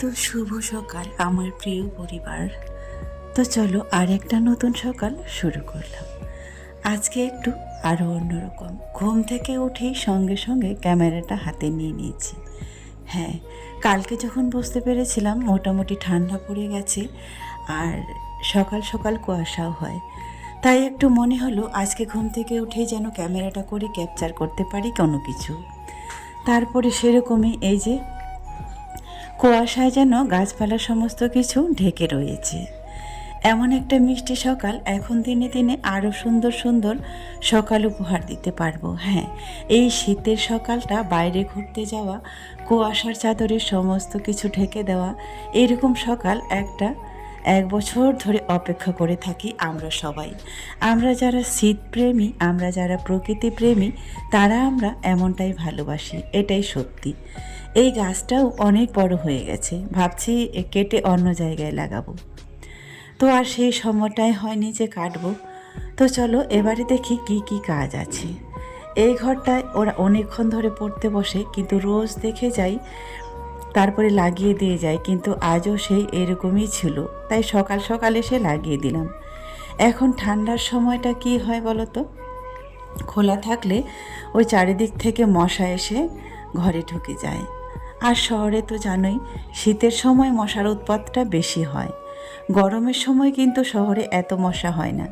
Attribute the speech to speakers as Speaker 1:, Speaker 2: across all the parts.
Speaker 1: তো শুভ সকাল, আমার প্রিয় পরিবার। তো চলো আর একটা নতুন সকাল শুরু করলাম। আজকে একটু আরও অন্যরকম। ঘুম থেকে উঠেই সঙ্গে সঙ্গে ক্যামেরাটা হাতে নিয়ে নিয়েছি। হ্যাঁ কালকে যখন বুঝতে পেরেছিলাম মোটামুটি ঠান্ডা পড়ে গেছে আর সকাল সকাল কুয়াশাও হয়, তাই একটু মনে হলো আজকে ঘুম থেকে উঠেই যেন ক্যামেরাটা করে ক্যাপচার করতে পারি কোনো কিছু। তারপরে সেরকমই এই যে কুয়াশায় যেন গাছপালা সমস্ত কিছু ঢেকে রয়েছে। এমন একটা মিষ্টি সকাল এখন দিনে দিনে আরও সুন্দর সুন্দর সকাল উপহার দিতে পারব। হ্যাঁ এই শীতের সকালটা বাইরে ঘুরতে যাওয়া, কুয়াশার চাদরে সমস্ত কিছু ঢেকে দেওয়া, এরকম সকাল একটা এক বছর ধরে অপেক্ষা করে থাকি আমরা সবাই। আমরা যারা শীতপ্রেমী, আমরা যারা প্রকৃতি প্রেমী তারা আমরা এমনটাই ভালোবাসি, এটাই সত্যি। এই গাছটাও অনেক বড় হয়ে গেছে। ভাবছি কেটে অন্য জায়গায় লাগাবো। তো আর সেই সময়টাই হয়নি যে কাটবো। তো চলো এবারে দেখি কি কি কাজ আছে। এই ঘরটায় ওরা অনেকক্ষণ ধরে পড়তে বসে, কিন্তু রোজ দেখে যাই, তারপরে লাগিয়ে দিয়ে যায় কিন্তু আজও সেই এরকমই ছিল। তাই সকাল সকাল এসে লাগিয়ে দিলাম। এখন ঠান্ডার সময়টা কি হয় বলো তো? খোলা থাকলে ওই চারিদিক থেকে মশা এসে ঘরে ঢুকে যায়। আর শহরে তো জানোই, শীতের সময় মশার উৎপাতটা বেশি হয়। গরমের সময় কিন্তু শহরে এত মশা হয় না।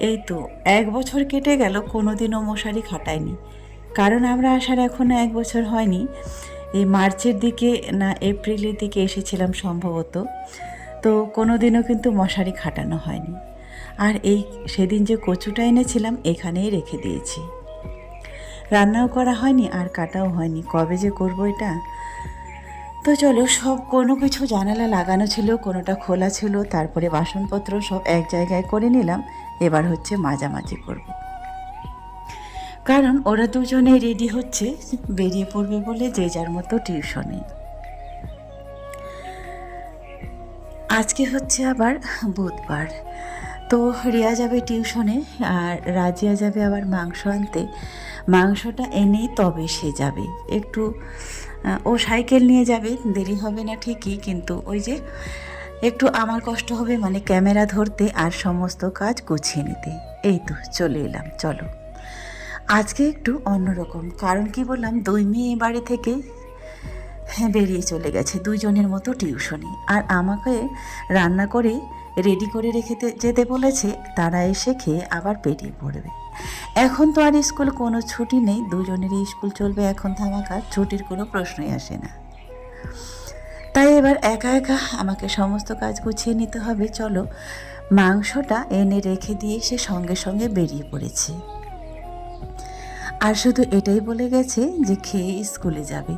Speaker 1: এই তো, এক বছর কেটে গেল, কোনোদিনও মশারি খাটায়নি। কারণ আমরা আসার এখনও এক বছর হয়নি। এই মার্চের দিকে না এপ্রিলের দিকে এসেছিলাম সম্ভবত। তো কোনো দিনও কিন্তু মশারি খাটানো হয়নি। আর এই সেদিন যে কচুটা এনেছিলাম, এখানেই রেখে দিয়েছি। রান্নাও করা হয়নি আর কাটাও হয়নি। কবে যে করব এটা? তো চলো, সব কোনো কিছু জানালা লাগানো ছিল, কোনোটা খোলা ছিল, তারপরে বাসনপত্র সব এক জায়গায় করে নিলাম। এবার হচ্ছে মাঝামাঝি করব। কারণ ওরা দুজনে রেডি হচ্ছে, বেরিয়ে পড়বে বলে যে যার মতো টিউশনে আজকে হচ্ছে আবার বুধবার। তো রিয়া যাবে টিউশনে আর রাজিয়া যাবে আবার মাংস আনতে। মাংসটা এনেই তবে সে যাবে। একটু ও সাইকেল নিয়ে যাবে, দেরি হবে না ঠিকই, কিন্তু ওই যে একটু আমার কষ্ট হবে মানে ক্যামেরা ধরতে আর সমস্ত কাজ গুছিয়ে নিতে। এই তো চলে এলাম, চলো। আজকে একটু অন্যরকম, কারণ কি বললাম, দুই মেয়ে বাড়ি থেকে হ্যাঁ বেরিয়ে চলে গেছে দুজনের মতো টিউশনি। আর আমাকে রান্না করে রেডি করে রেখে যেতে বলেছে, তারা এসে খেয়ে আবার পেরিয়ে পড়বে। এখন তো আর স্কুল কোনো ছুটি নেই, দুজনেরই স্কুল চলবে এখন থামাকা ছুটির কোনো প্রশ্নই আসে না। তাই এবার একা একা আমাকে সমস্ত কাজ গুছিয়ে নিতে হবে, চলো। মাংসটা এনে রেখে দিয়ে সে সঙ্গে সঙ্গে বেরিয়ে পড়েছে। আর শুধু এটাই বলে গেছে যে খেয়ে স্কুলে যাবে।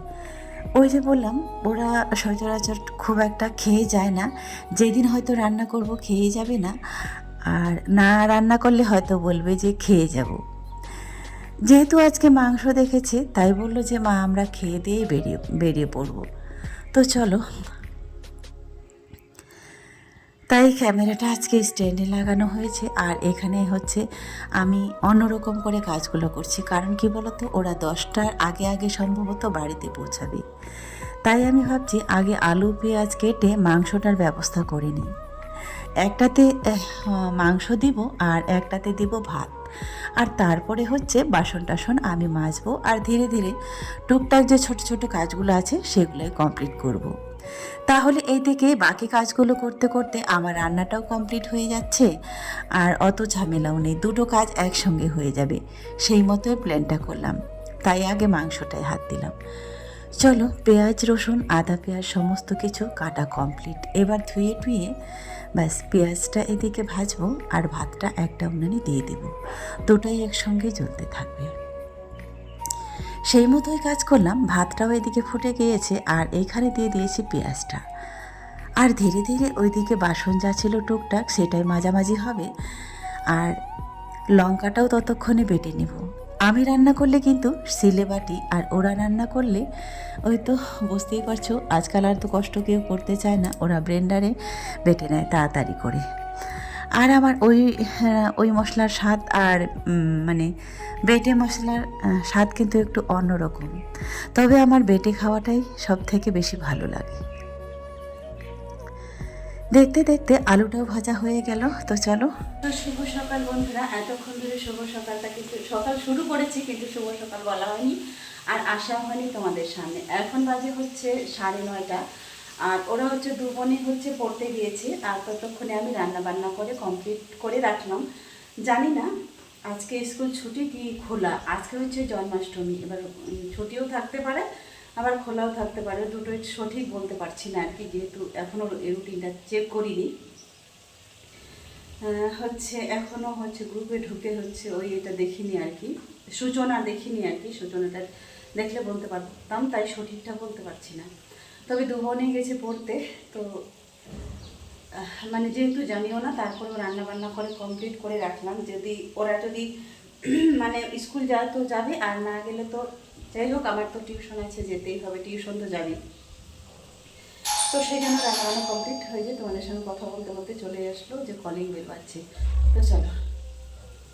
Speaker 1: ওই যে বললাম, ওরা সচরাচর খুব একটা খেয়ে যায় না। যেদিন হয়তো রান্না করব খেয়ে যাবে না। আর না রান্না করলে হয়তো বলবে যে খেয়ে যাব। যেহেতু আজকে মাংস দেখেছে, তাই বলল যে, মা, আমরা খেয়ে দিয়ে বেরিয়ে বেরিয়ে পড়ব। তো চলো তাই ক্যামেরাটা আজকে স্ট্যান্ডে লাগানো হয়েছে আর এখানে হচ্ছে আমি অন্যরকম করে কাজগুলো করছি। কারণ কি বলতো, ওরা দশটার আগে আগে সম্ভবত বাড়িতে পৌঁছাবে। তাই আমি ভাবছি আগে আলু, পেঁয়াজ কেটে মাংসটার ব্যবস্থা করে নিই। একটাতে মাংস দিব আর একটাতে দিব ভাত। আর তারপরে হচ্ছে বাসন টাসন আমি মাজবো আর ধীরে ধীরে টুকটাক যে ছোট ছোট কাজগুলো আছে সেগুলোই কমপ্লিট করব। তাহলে এই থেকে বাকি কাজগুলো করতে করতে আমার রান্নাটাও কমপ্লিট হয়ে যাচ্ছে, আর অত ঝামেলাও নেই, দুটো কাজ একসঙ্গে হয়ে যাবে, সেই মতোই প্ল্যানটা করলাম। তাই আগে মাংসটায় হাত দিলাম। চলো, পেঁয়াজ, রসুন, আদা পেঁয়াজ সমস্ত কিছু কাটা কমপ্লিট। এবার ধুয়ে টুয়ে ব্যাস, পেঁয়াজটা এদিকে ভাজবো আর ভাতটা একটা উনানে দিয়ে দেবো। দুটোই একসঙ্গে জ্বলতে থাকবে। সেই মতোই কাজ করলাম, ভাতটাও এদিকে ফুটে গিয়েছে আর এইখানে দিয়ে দিয়েছি পেঁয়াজটা। আর ধীরে ধীরে ওইদিকে বাসন যা ছিল টুকটাক সেটাই মাঝামাঝি হবে আর লঙ্কাটাও ততক্ষণে বেটে নেব। আমি রান্না করলে কিন্তু সিলে বাটি আর ওরা রান্না করলে, ওই তো বুঝতেই পারছ, আজকাল আর তো কষ্ট কেউ করতে চায় না, ওরা ব্লেন্ডারে বেটে নেয় তাড়াতাড়ি করে। আর আমার ওই হ্যাঁ, ওই মশলার স্বাদ আর মানে বেটে মশলার স্বাদ কিন্তু একটু অন্যরকম। তবে আমার বেটে খাওয়াটাই সব থেকে বেশি ভালো লাগে।
Speaker 2: দেখতে দেখতে আলুটাও ভাজা হয়ে গেল তো চলো। শুভ সকাল বন্ধুরা এতক্ষণ ধরে শুভ সকালটা কিন্তু সকাল শুরু করেছি কিন্তু শুভ সকাল বলা হয়নি। আর আসা হয়নি তোমাদের সামনে। এখন বাজে হচ্ছে সাড়ে নয়টা। আর ওরা হচ্ছে দু বোনই হচ্ছে পড়তে গিয়েছে, আর ততক্ষণে আমি রান্না বান্না করে কমপ্লিট করে রাখলাম। জানি না আজকে স্কুল ছুটি কি খোলা, আজকে হচ্ছে জন্মাষ্টমী, এবার ছুটিও থাকতে পারে, আবার খোলাও থাকতে পারে, দুটোই সঠিক বলতে পারছি না আর কি, যেহেতু এখনও রুটিনটা চেক করিনি। হচ্ছে এখনও হচ্ছে গ্রুপে ঢুকে হচ্ছে ওই এটা দেখিনি আর কি, সূচনা দেখিনি আর কি, সূচনাটা দেখলে বলতে পারতাম, তাই সঠিকটা বলতে পারছি না। তবে দু বোনে গেছে পড়তে, তো মানে যেহেতু জানিও না তারপরেও রান্না বান্না করে কমপ্লিট করে রাখলাম। যদি ওরা যদি মানে স্কুল যায় তো যাবে, আর না গেলে তো যাই হোক, আমার তো টিউশন আছে, যেতেই হবে টিউশন তো যাবে তো সেই জন্য রান্নাবান্না কমপ্লিট হয়ে যায় তোমাদের সঙ্গে কথা বলতে বলতে চলে আসলো যে কলিং বেল বাজছে তো চলো।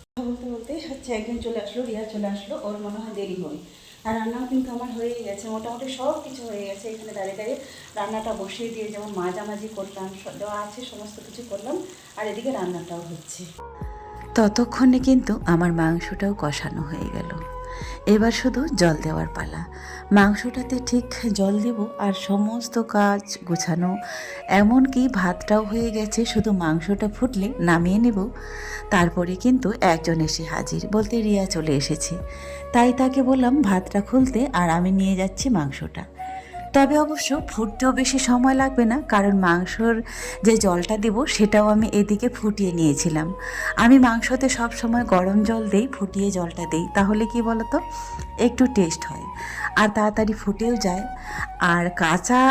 Speaker 2: কথা বলতে বলতে হচ্ছে একদিন চলে আসলো, রিয়া চলে আসলো, ওর মনে হয় দেরি হয় আর রান্নাও কিন্তু আমার হয়ে গেছে, মোটামুটি সব কিছু হয়ে গেছে। এখানে দাঁড়িয়ে দাঁড়িয়ে রান্নাটা বসিয়ে দিয়ে যেমন মাঝামাঝি করলাম দেওয়া আছে সমস্ত কিছু করলাম, আর এদিকে রান্নাটাও হচ্ছে। ততক্ষণে কিন্তু আমার মাংসটাও কষানো হয়ে গেল। এবার শুধু জল দেওয়ার পালা। মাংসটাতে ঠিক জল দেব আর সমস্ত কাজ গোছানো। এমনকি ভাতটাও হয়ে গেছে, শুধু মাংসটা ফুটলে নামিয়ে নেব। তারপরে কিন্তু একজন এসে হাজির বলতে রিয়া চলে এসেছে। তাই তাকে বললাম, ভাতটা খুলতে আর আমি নিয়ে যাচ্ছি মাংসটা। তবে অবশ্য ফুটতেও বেশি সময় লাগবে না, কারণ মাংসর যে জলটা দেব সেটাও আমি এদিকে ফুটিয়ে নিয়েছিলাম। আমি মাংসতে সব সময় গরম জল দেই, ফুটিয়ে জলটা দেই, তাহলে কি বলতো? একটু টেস্ট হয়। আর তাড়াতাড়ি ফুটেও যায়। আর কাঁচা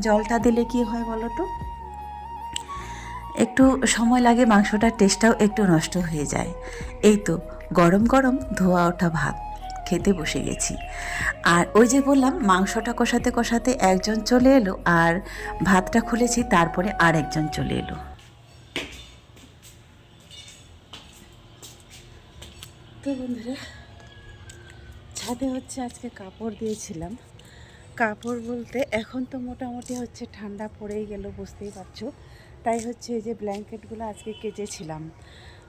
Speaker 2: জলটা দিলে কি হয় বলো তো একটু সময় লাগে, মাংসটার টেস্টটাও একটু নষ্ট হয়ে যায়। এই তো, গরম গরম ধোয়া ওঠা ভাত। খেতে বসে গেছি। আর ওই যে বললাম, মাংসটা কষাতে কষাতে একজন চলে এলো আর ভাতটা খুলেছি, তারপরে আর একজন চলে এলো। তো বন্ধুরা, ছাদে হচ্ছে আজকে কাপড় দিয়েছিলাম। কাপড় বলতে এখন তো মোটামুটি হচ্ছে ঠান্ডা পড়েই গেল, বুঝতেই পারছ। তাই হচ্ছে এই যে ব্ল্যাঙ্কেটগুলো আজকে কেচেছিলাম।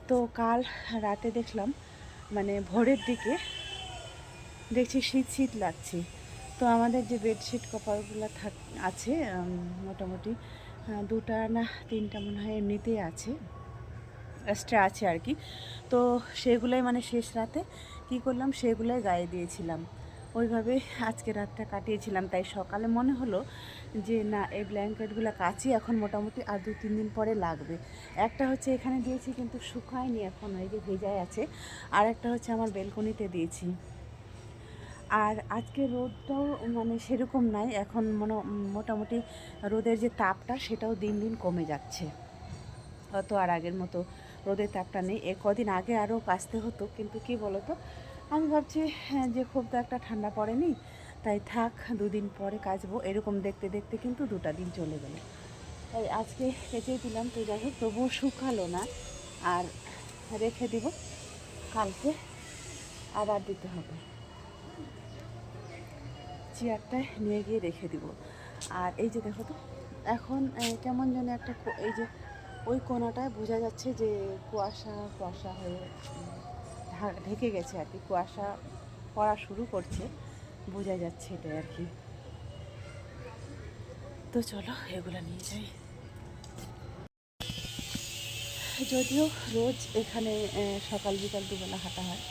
Speaker 2: তো কাল রাতে দেখলাম মানে ভোরের দিকে দেখছি শীত শীত লাগছে। তো আমাদের যে বেডশিট কভারগুলো থাক, আছে মোটামুটি দুটা না তিনটা মনে হয় এমনিতেই আছে। এক্সট্রা আছে আর কি। তো সেগুলোই মানে শেষ রাতে কি করলাম, সেগুলোই গায়ে দিয়েছিলাম। ওইভাবে আজকে রাতটা কাটিয়েছিলাম। তাই সকালে মনে হলো যে, না, এই ব্ল্যাঙ্কেটগুলো কাচি, এখন মোটামুটি আর দু, তিন দিন পরে লাগবে। একটা হচ্ছে এখানে দিয়েছি, কিন্তু শুকায়নি এখন ওই যে ভেজায় আছে। আর একটা হচ্ছে আমার বেলকনিতে দিয়েছি। আর আজকে রোদটাও মানে সেরকম নাই এখন মনে মোটামুটি রোদের যে তাপটা সেটাও দিন দিন কমে যাচ্ছে। হয়তো আর আগের মতো রোদের তাপটা নেই এ কদিন আগে আরও কাচতে হতো কিন্তু কি বলতো? আমি ভাবছি হ্যাঁ, যে খুব তো একটা ঠান্ডা পড়েনি তাই থাক দুদিন পরে কাচবো এরকম দেখতে দেখতে কিন্তু দুটা দিন চলে গেল। তাই আজকে কেচে দিলাম তো যাই হোক তবুও শুকালো না আর রেখে দিব কালকে আবার দিতে হবে। চেয়ারটায় নিয়ে গিয়ে রেখে দিব। আর এই যে দেখো তো, এখন কেমন যেন একটা এই যে ওই কোনাটায় বোঝা যাচ্ছে যে কুয়াশা কুয়াশা হয়ে ঢেকে গেছে আর কি। কুয়াশা পড়া শুরু করছে, বোঝা যাচ্ছে এটাই আর কি। তো চলো, এগুলো নিয়ে যাই। যদিও রোজ এখানে সকাল বিকাল দুবেলা হাঁটা হয়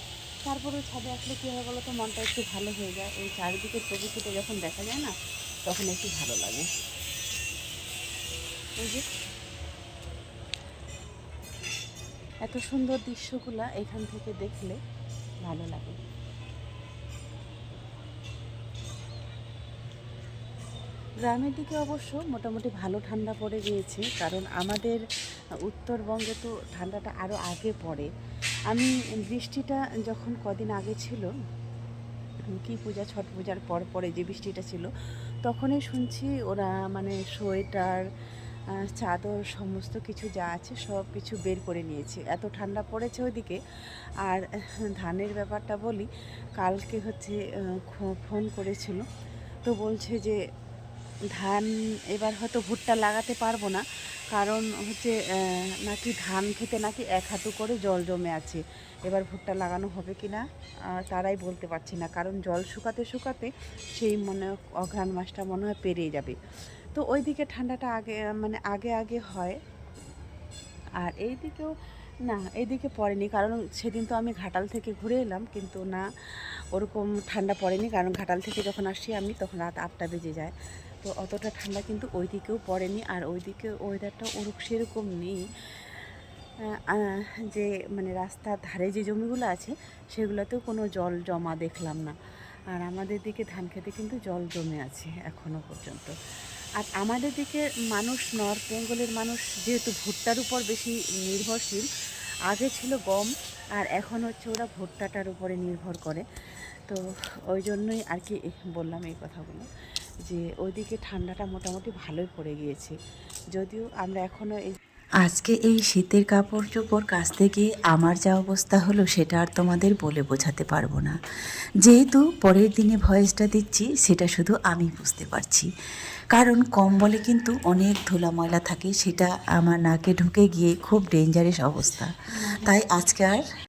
Speaker 2: তারপরেও ছাদে আসলে কী হয় বলো তো মনটা একটু ভালো হয়ে যায়। এই চারিদিকে প্রকৃতিটা যখন দেখা যায় না, তখন একটু ভালো লাগে। যে এত সুন্দর দৃশ্যগুলা এখান থেকে দেখলে ভালো লাগে। গ্রামের দিকে অবশ্য মোটামুটি ভালো ঠান্ডা পড়ে গিয়েছে, কারণ আমাদের উত্তরবঙ্গে তো ঠান্ডাটা আরও আগে পড়ে। আমি বৃষ্টিটা যখন কদিন আগে ছিল, কি পূজা, ছট পূজার পর পরে যে বৃষ্টিটা ছিল, তখনই শুনছি ওরা মানে সোয়েটার চাদর সমস্ত কিছু যা আছে সব কিছু বের করে নিয়েছে। এত ঠান্ডা পড়েছে ওইদিকে। আর ধানের ব্যাপারটা বলি, কালকে হচ্ছে ফোন করেছিল। তো বলছে যে, ধান এবার হয়তো ভুট্টা লাগাতে পারব না। কারণ হচ্ছে নাকি ধান খেতে নাকি এক হাঁটু করে জল জমে আছে। এবার ভুট্টা লাগানো হবে কি না তারাই বলতে পারছি না। কারণ জল শুকাতে শুকাতে সেই মনে অঘ্রাণ মাসটা মনে হয় পেরিয়ে যাবে। তো ওইদিকে ঠান্ডাটা আগে মানে আগে আগে হয়। আর এই দিকেও না, এইদিকে পড়েনি। কারণ সেদিন তো আমি ঘাটাল থেকে ঘুরে এলাম, কিন্তু না, ওরকম ঠান্ডা পড়েনি। কারণ ঘাটাল থেকে যখন আসি আমি, তখন রাত আটটা বেজে যায়। তো অতটা ঠান্ডা কিন্তু ওই দিকেও পড়েনি আর ওইদিকে ওয়েদারটা ওরকম সেরকম নেই। যে মানে রাস্তার ধারে যে জমিগুলো আছে, সেগুলোতেও কোনো জল জমা দেখলাম না। আর আমাদের দিকে ধান খেতে কিন্তু জল জমে আছে এখনও পর্যন্ত। আর আমাদের দিকে মানুষ নর্থ বেঙ্গলের মানুষ যেহেতু ভুট্টার উপর বেশি নির্ভরশীল, আগে ছিল গম আর এখন হচ্ছে ওরা ভুট্টাটার উপরে নির্ভর করে। তো ওই জন্যই আর কি বললাম এই কথাগুলো। যে ওইদিকে ঠান্ডাটা মোটামুটি ভালোই পড়ে গিয়েছে। যদিও আমরা এখনও এই
Speaker 1: আজকে এই শীতের কাপড় চোপড় কাচতে গিয়ে আমার যা অবস্থা হলো সেটা আর তোমাদের বলে বোঝাতে পারব না। যেহেতু পরের দিনে ভয়েসটা দিচ্ছি, সেটা শুধু আমি বুঝতে পারছি। কারণ কম্বলে কিন্তু অনেক ধুলা ময়লা থাকে, সেটা আমার নাকে ঢুকে গিয়ে খুব ডেঞ্জারাস অবস্থা। তাই আজকে আর